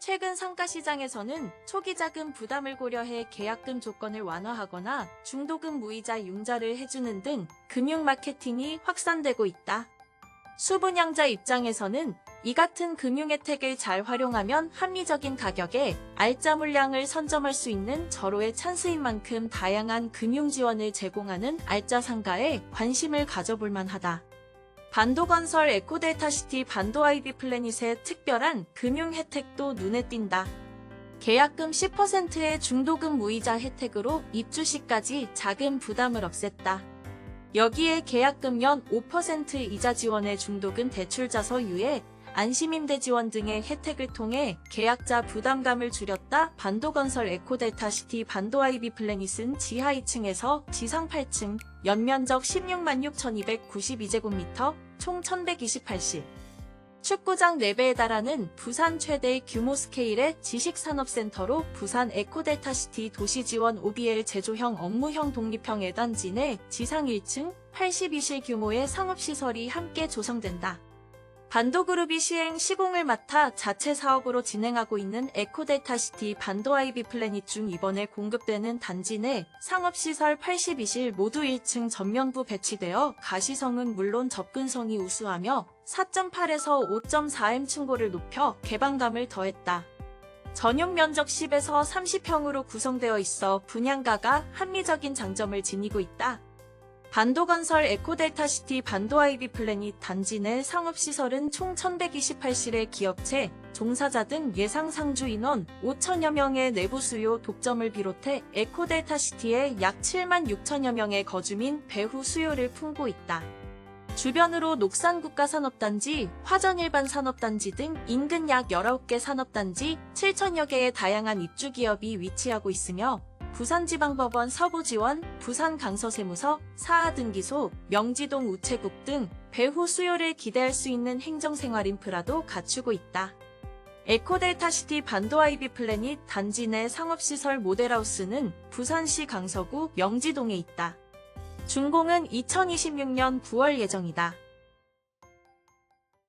최근 상가시장에서는 초기 자금 부담을 고려해 계약금 조건을 완화하거나 중도금 무이자 융자를 해주는 등 금융 마케팅이 확산되고 있다. 수분양자 입장에서는 이 같은 금융 혜택을 잘 활용하면 합리적인 가격에 알짜 물량을 선점할 수 있는 절호의 찬스인 만큼 다양한 금융 지원을 제공하는 알짜 상가에 관심을 가져볼 만하다. 반도건설 에코델타시티 반도 아이비 플래닛의 특별한 금융 혜택도 눈에 띈다. 계약금 10%의 중도금 무이자 혜택으로 입주 시까지 자금 부담을 없앴다. 여기에 계약금 연 5% 이자 지원의 중도금 대출자 서 유예, 안심임대 지원 등의 혜택을 통해 계약자 부담감을 줄였다. 반도건설 에코델타시티 반도 아이비 플래닛은 지하 2층에서 지상 8층, 연면적 16만 6,292제곱미터, 총 1,128실. 축구장 4배에 달하는 부산 최대 규모 스케일의 지식산업센터로 부산 에코델타시티 도시지원 OBL 제조형 업무형 독립형 애단지 내 지상 1층 82실 규모의 상업시설이 함께 조성된다. 반도그룹이 시행 시공을 맡아 자체 사업으로 진행하고 있는 에코델타시티 반도 아이비 플래닛 중 이번에 공급되는 단지 내 상업시설 82실 모두 1층 전면부 배치되어 가시성은 물론 접근성이 우수하며 4.8에서 5.4m 층고를 높여 개방감을 더했다. 전용 면적 10에서 30평으로 구성되어 있어 분양가가 합리적인 장점을 지니고 있다. 반도건설 에코델타시티 반도 아이비 플래닛 단지 내 상업시설은 총 1128실의 기업체, 종사자 등 예상 상주 인원 5천여 명의 내부 수요 독점을 비롯해 에코델타시티에 약 7만 6천여 명의 거주민 배후 수요를 품고 있다. 주변으로 녹산국가산업단지, 화전일반산업단지 등 인근 약 19개 산업단지, 7천여 개의 다양한 입주기업이 위치하고 있으며 부산지방법원 서부지원, 부산강서세무서, 사하등기소, 명지동 우체국 등 배후 수요를 기대할 수 있는 행정생활 인프라도 갖추고 있다. 에코델타시티 반도 아이비 플래닛 단지 내 상업시설 모델하우스는 부산시 강서구 명지동에 있다. 준공은 2026년 9월 예정이다.